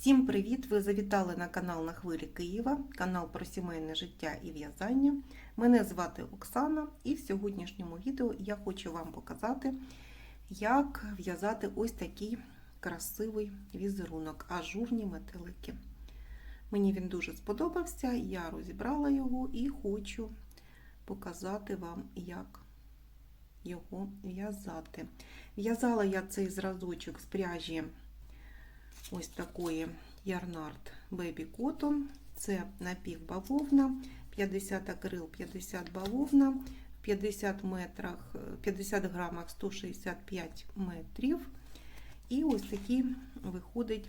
Всім привіт! Ви завітали на канал на хвилі Києва, канал про сімейне життя і в'язання. Мене звати Оксана, і в сьогоднішньому відео я хочу вам показати, як в'язати ось такий красивий візерунок, ажурні метелики. Мені він дуже сподобався, я розібрала його і хочу показати вам, як його в'язати. В'язала я цей зразочок з пряжі ось такої Ярнард Baby Cotton. Це напівбавовна, 50 акрил, 50 бавовна, 50 метрах, 50 грамах 165 метрів. І ось такий виходить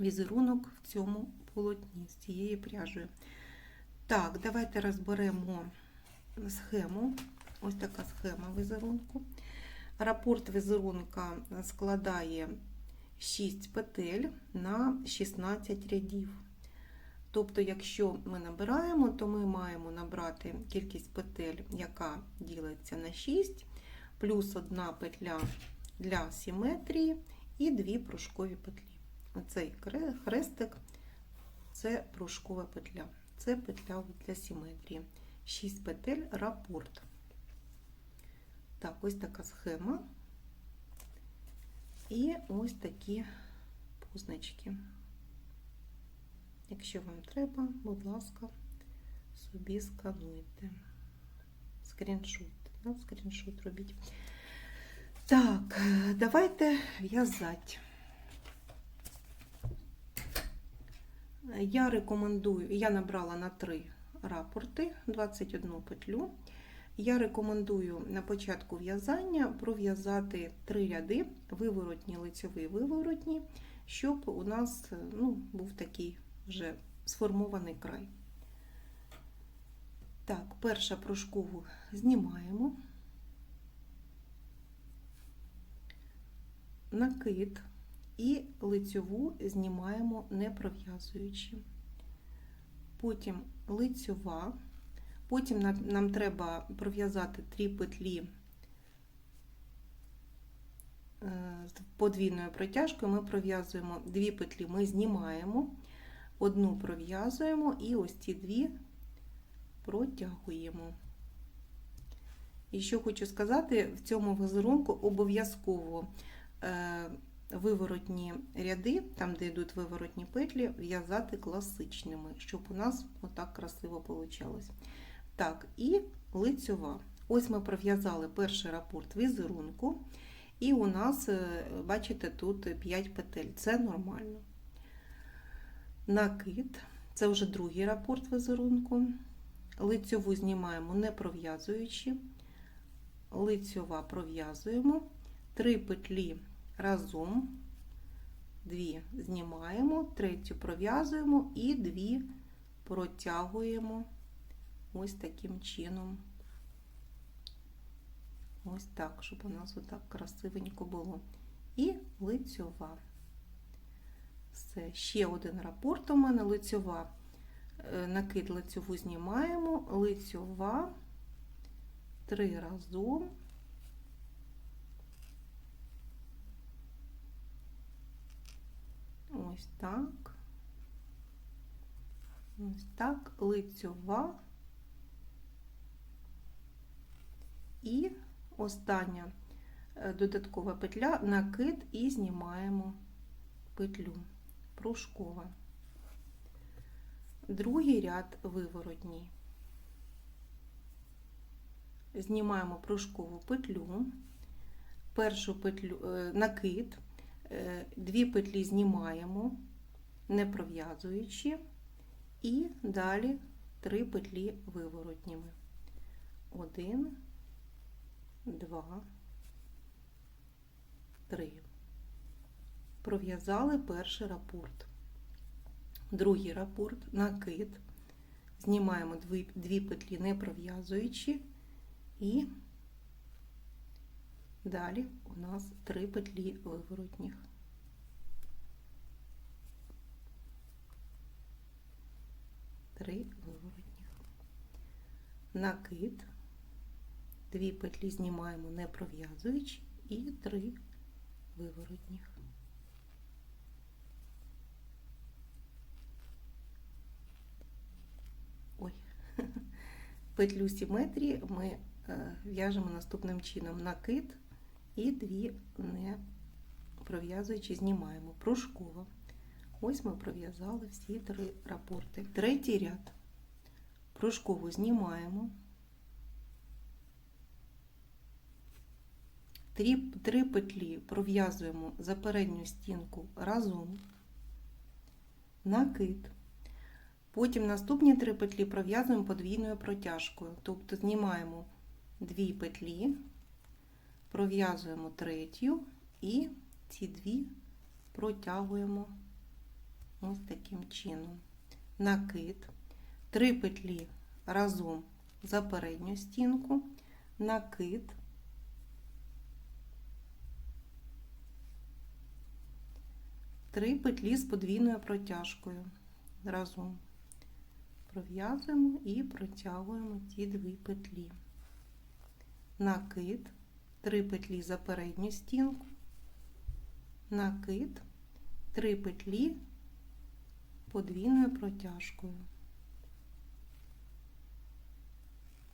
візерунок в цьому полотні з цією пряжею. Так, давайте розберемо схему. Ось така схема візерунку. Рапорт візерунка складає 6 петель на 16 рядів. Тобто, якщо ми набираємо, то ми маємо набрати кількість петель, яка ділиться на 6, плюс одна петля для симетрії і дві пружкові петлі. Оцей хрестик це пружкова петля, це петля для симетрії. 6 петель рапорт. Так, ось така схема. І ось такі позначки. Якщо вам треба, будь ласка, собі скануйте. Скріншот. Да? Скріншот робіть. Так, давайте в'язати. Я рекомендую, я набрала на 3 рапорти, 21 петлю. Я рекомендую на початку в'язання пров'язати три ряди виворотні, лицьові, виворотні, щоб у нас ну, був такий вже сформований край. Так, перша пружкову знімаємо, накид і лицьову знімаємо не пров'язуючи. Потім лицьова. Потім нам, треба пров'язати три петлі з подвійною протяжкою. Ми пров'язуємо дві петлі, ми знімаємо, одну пров'язуємо і ось ці дві протягуємо. І що хочу сказати, в цьому візерунку обов'язково е, виворотні ряди, там, де йдуть виворотні петлі, в'язати класичними, щоб у нас отак красиво вийшло. Так, і лицьова. Ось ми пров'язали перший рапорт візерунку, і у нас, бачите, тут 5 петель. Це нормально. Накид, це вже другий рапорт візерунку. Лицьову знімаємо не пров'язуючи, лицьова пров'язуємо, 3 петлі разом, 2 знімаємо, третю пров'язуємо і 2 протягуємо ось таким чином. Ось так, щоб у нас отак красивенько було. І лицьова. Все, ще один рапорт у мене лицьова. Накид лицьову знімаємо, лицьова три разом. Ось так. Ось так, лицьова. І остання додаткова петля, накид і знімаємо петлю пружкова. Другий ряд виворотній. Знімаємо пружкову петлю, першу петлю, накид, дві петлі знімаємо, не пров'язуючи, і далі три петлі виворотніми. Один, два, три. Пров'язали перший рапорт. Другий рапорт, накид. Знімаємо дві, дві петлі, не пров'язуючи, і далі у нас три петлі виворотніх. Три виворотніх. Накид. Дві петлі знімаємо не пров'язуючи і три виворотніх. Ой, петлю симметрії ми е, в'яжемо наступним чином накид і дві не пров'язуючи, знімаємо пружково. Ось ми пров'язали всі три рапорти. Третій ряд. Пружкову знімаємо. Три, три петлі пров'язуємо за передню стінку разом, накид. Потім наступні три петлі пров'язуємо подвійною протяжкою. Тобто знімаємо дві петлі, пров'язуємо третю і ці дві протягуємо ось таким чином. Накид, три петлі разом за передню стінку, накид. Три петлі з подвійною протяжкою разом пров'язуємо і протягуємо ці дві петлі. Накид, три петлі за передню стінку, накид, три петлі подвійною протяжкою.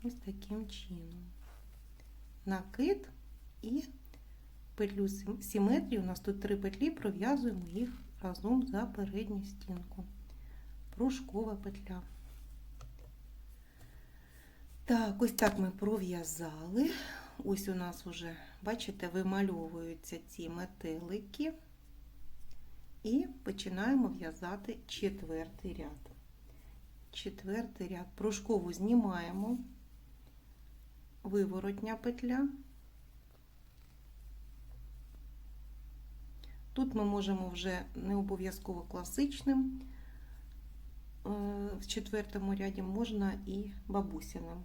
Ось таким чином. Накид і петлю симетрії. У нас тут три петлі, пров'язуємо їх разом за передню стінку. Пружкова петля. Так, ось так ми пров'язали. Ось у нас вже, бачите, вимальовуються ці метелики. І починаємо в'язати четвертий ряд. Четвертий ряд. Пружкову знімаємо, виворотня петля. Тут ми можемо вже не обов'язково класичним, е, в четвертому ряді можна і бабусяним.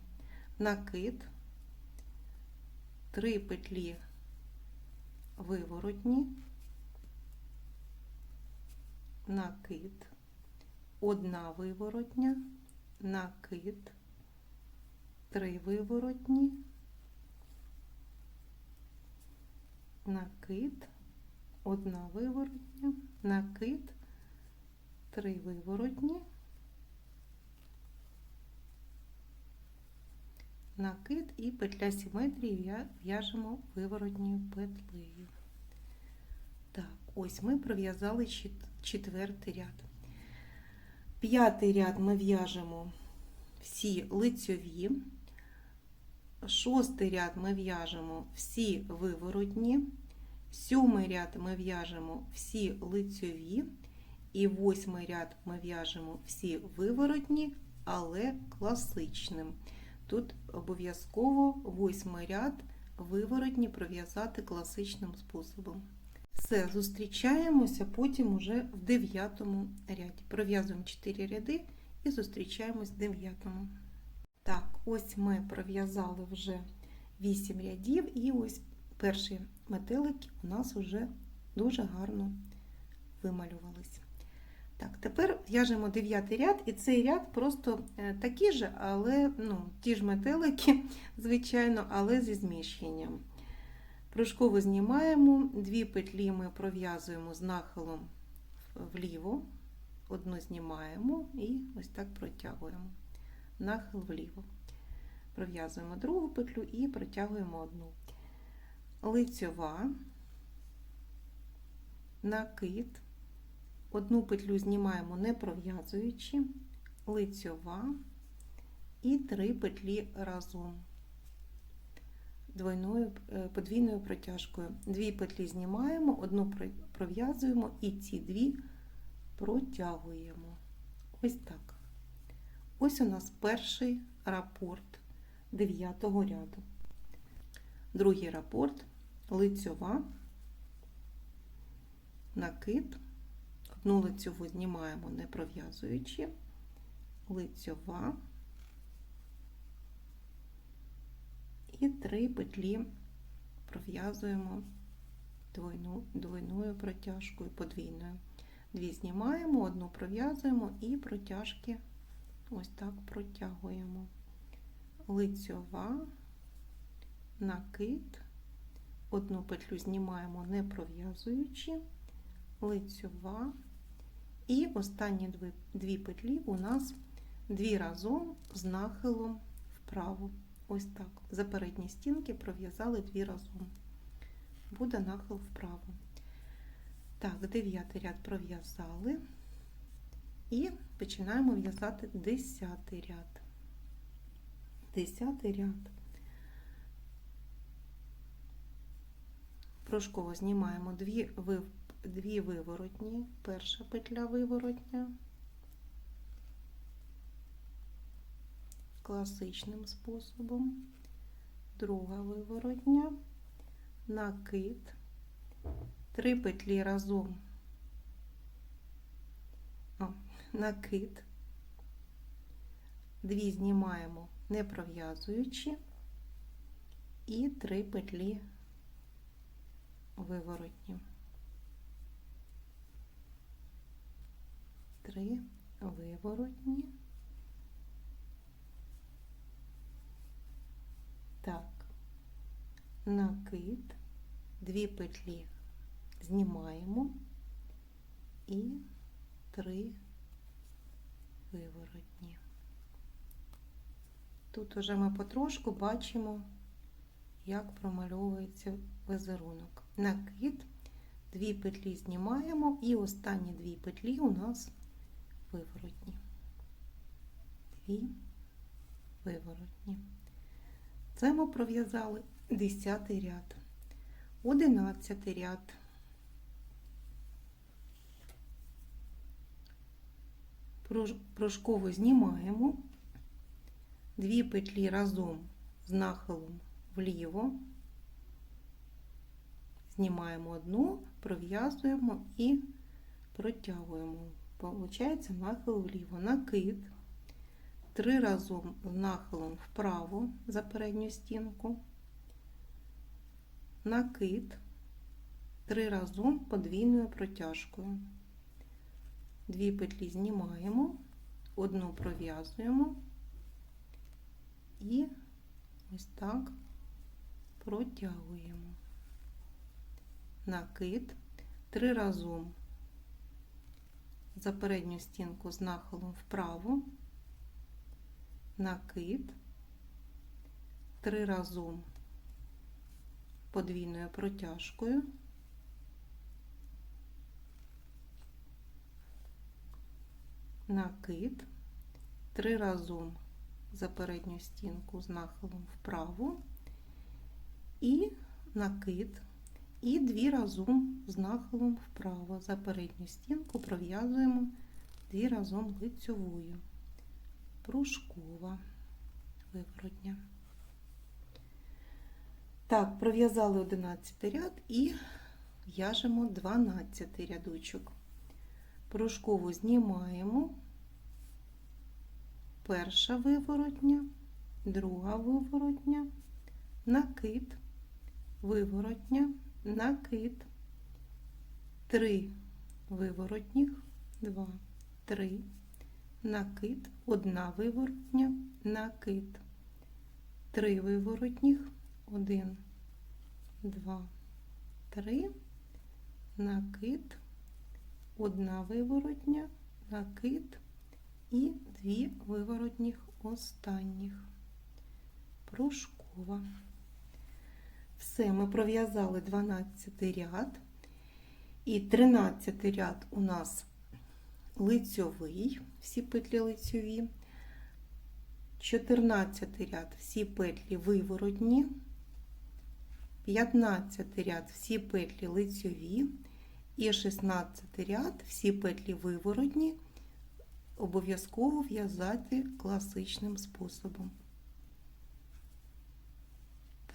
Накид, три петлі виворотні, накид, одна виворотня, накид, три виворотні, накид, одна виворотня, накид, три виворотні, накид і петля симетрії в'яжемо виворотньою петлею. Так, ось ми пров'язали четвертий ряд. П'ятий ряд ми в'яжемо всі лицьові, шостий ряд ми в'яжемо всі виворотні. Сьомий ряд ми в'яжемо всі лицьові, і восьмий ряд ми в'яжемо всі виворотні, але класичним. Тут обов'язково восьмий ряд виворотні пров'язати класичним способом. Все, зустрічаємося потім уже в дев'ятому ряді. Пров'язуємо 4 ряди і зустрічаємось в дев'ятому. Так, ось ми пров'язали вже 8 рядів, і ось перші метелики у нас вже дуже гарно вималювалися. Так, тепер в'яжемо дев'ятий ряд, і цей ряд просто такий же, але ну, ті ж метелики, звичайно, але зі зміщенням. Пружково знімаємо, дві петлі ми пров'язуємо з нахилом вліво, одну знімаємо і ось так протягуємо. Нахил вліво. Пров'язуємо другу петлю і протягуємо одну лицьова, накид, одну петлю знімаємо не пров'язуючи, лицьова і три петлі разом двойною подвійною протяжкою. Дві петлі знімаємо, одну пров'язуємо і ці дві протягуємо. Ось так. Ось у нас перший рапорт 9 ряду. Другий рапорт лицьова, накид, одну лицьову знімаємо, не пров'язуючи, лицьова. І три петлі пров'язуємо двойну, двойною протяжкою, подвійною. Дві знімаємо, одну пров'язуємо і протяжки ось так протягуємо. Лицьова, накид, одну петлю знімаємо, не пров'язуючи, лицьова, і останні дві, дві петлі у нас дві разом з нахилом вправо. Ось так. За передні стінки пров'язали дві разом. Буде нахил вправо. Так, дев'ятий ряд пров'язали. І починаємо в'язати десятий ряд. Десятий ряд. Пружково знімаємо дві, дві виворотні. Перша петля виворотня. Класичним способом. Друга виворотня. Накид. Три петлі разом. О, накид. Дві знімаємо, не пров'язуючи, і три петлі виворотні. Три виворотні. Так, накид, дві петлі знімаємо і три виворотні. Тут уже ми потрошку бачимо, як промальовується візерунок. Накид, дві петлі знімаємо, і останні дві петлі у нас виворотні. Дві виворотні. Це ми пров'язали 10 ряд, 11 ряд. Пружково знімаємо дві петлі разом з нахилом вліво, знімаємо одну, пров'язуємо і протягуємо. Получається нахил вліво, накид, три разом нахилом вправо за передню стінку, накид, три разом подвійною протяжкою. Дві петлі знімаємо, одну пров'язуємо. І ось так протягуємо. Накид, три разом. За передню стінку з нахилом вправо, накид, три разом. Подвійною протяжкою. накид, три разом. За передню стінку з нахилом вправо, і накид, і дві разом з нахилом вправо. За передню стінку пров'язуємо дві разом лицьовою, пружкова, виворотня. Так, пров'язали 11 ряд і в'яжемо 12 рядочок. Пружкову знімаємо, перша виворотня, друга виворотня, накид, виворотня, накид, три виворотніх, два, три, накид, одна виворотня, накид, три виворотніх, один, два, три, накид одна виворотня, накид і дві виворотніх останніх. Пружкова. Все, ми пров'язали 12 ряд, і 13 ряд у нас лицьовий, всі петлі лицьові, 14 ряд всі петлі виворотні, 15 ряд всі петлі лицьові. І 16 ряд, всі петлі виворотні, обов'язково в'язати класичним способом.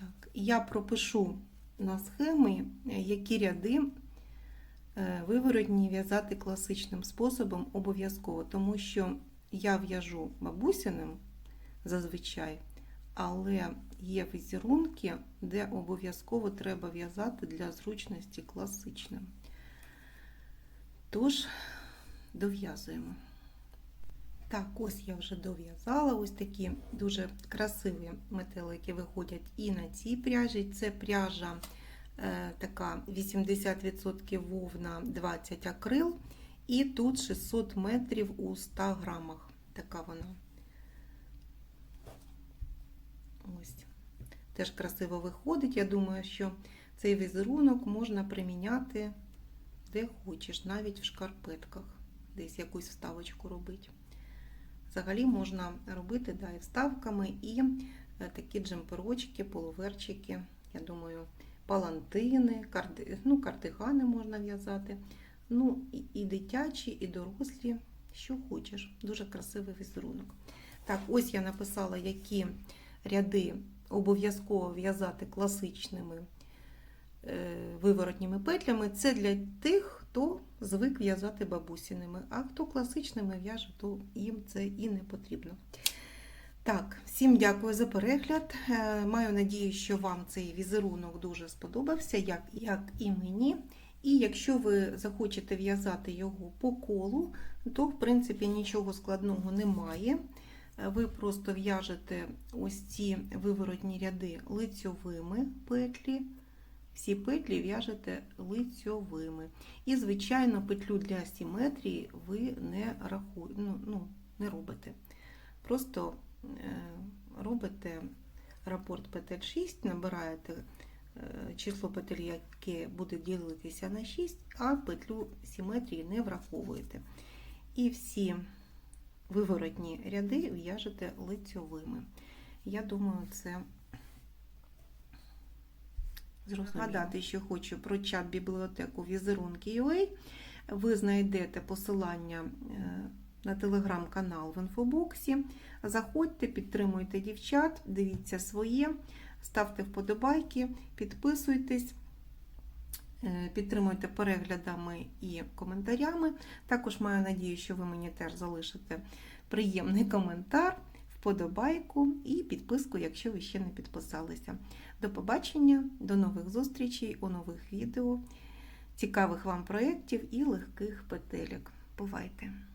Так, Я пропишу на схемі, які ряди е, виворотні в'язати класичним способом обов'язково, тому що я в'яжу бабусяним зазвичай, але є візерунки, де обов'язково треба в'язати для зручності класичним. Тож, дов'язуємо. Так, ось я вже дов'язала. Ось такі дуже красиві метелики виходять і на цій пряжі. Це пряжа е, така 80% вовна, 20 акрил. І тут 600 метрів у 100 грамах. Така вона. Ось. Теж красиво виходить. Я думаю, що цей візерунок можна приміняти де хочеш, навіть в шкарпетках, десь якусь вставочку робити. Взагалі можна робити да, і вставками, і е, такі джемперочки, полуверчики, я думаю, палантини, карди, ну, кардигани можна в'язати. Ну, і, і дитячі, і дорослі, що хочеш. Дуже красивий візерунок. Так, ось я написала, які ряди обов'язково в'язати класичними виворотніми петлями. Це для тих, хто звик в'язати бабусіними, а хто класичними в'яже, то їм це і не потрібно. Так, всім дякую за перегляд. Е, Маю надію, що вам цей візерунок дуже сподобався, як, як і мені. І якщо ви захочете в'язати його по колу, то в принципі нічого складного немає. Е, Ви просто в'яжете ось ці виворотні ряди лицьовими петлі. Всі петлі в'яжете лицьовими. І, звичайно, петлю для симетрії ви не рахуєте, ну, ну, не робите. Просто е, робите рапорт петель 6, набираєте е, число петель, яке буде ділитися на 6, а петлю симетрії не враховуєте. І всі виворотні ряди в'яжете лицьовими. Я думаю, це зрозуміло. Що хочу про чат бібліотеку візерунки.ua. Ви знайдете посилання е, на телеграм-канал в інфобоксі. Заходьте, підтримуйте дівчат, дивіться своє, ставте вподобайки, підписуйтесь. Е, Підтримуйте переглядами і коментарями. Також маю надію, що ви мені теж залишите приємний коментар, вподобайку і підписку, якщо ви ще не підписалися. До побачення, до нових зустрічей у нових відео, цікавих вам проєктів і легких петелек. Бувайте!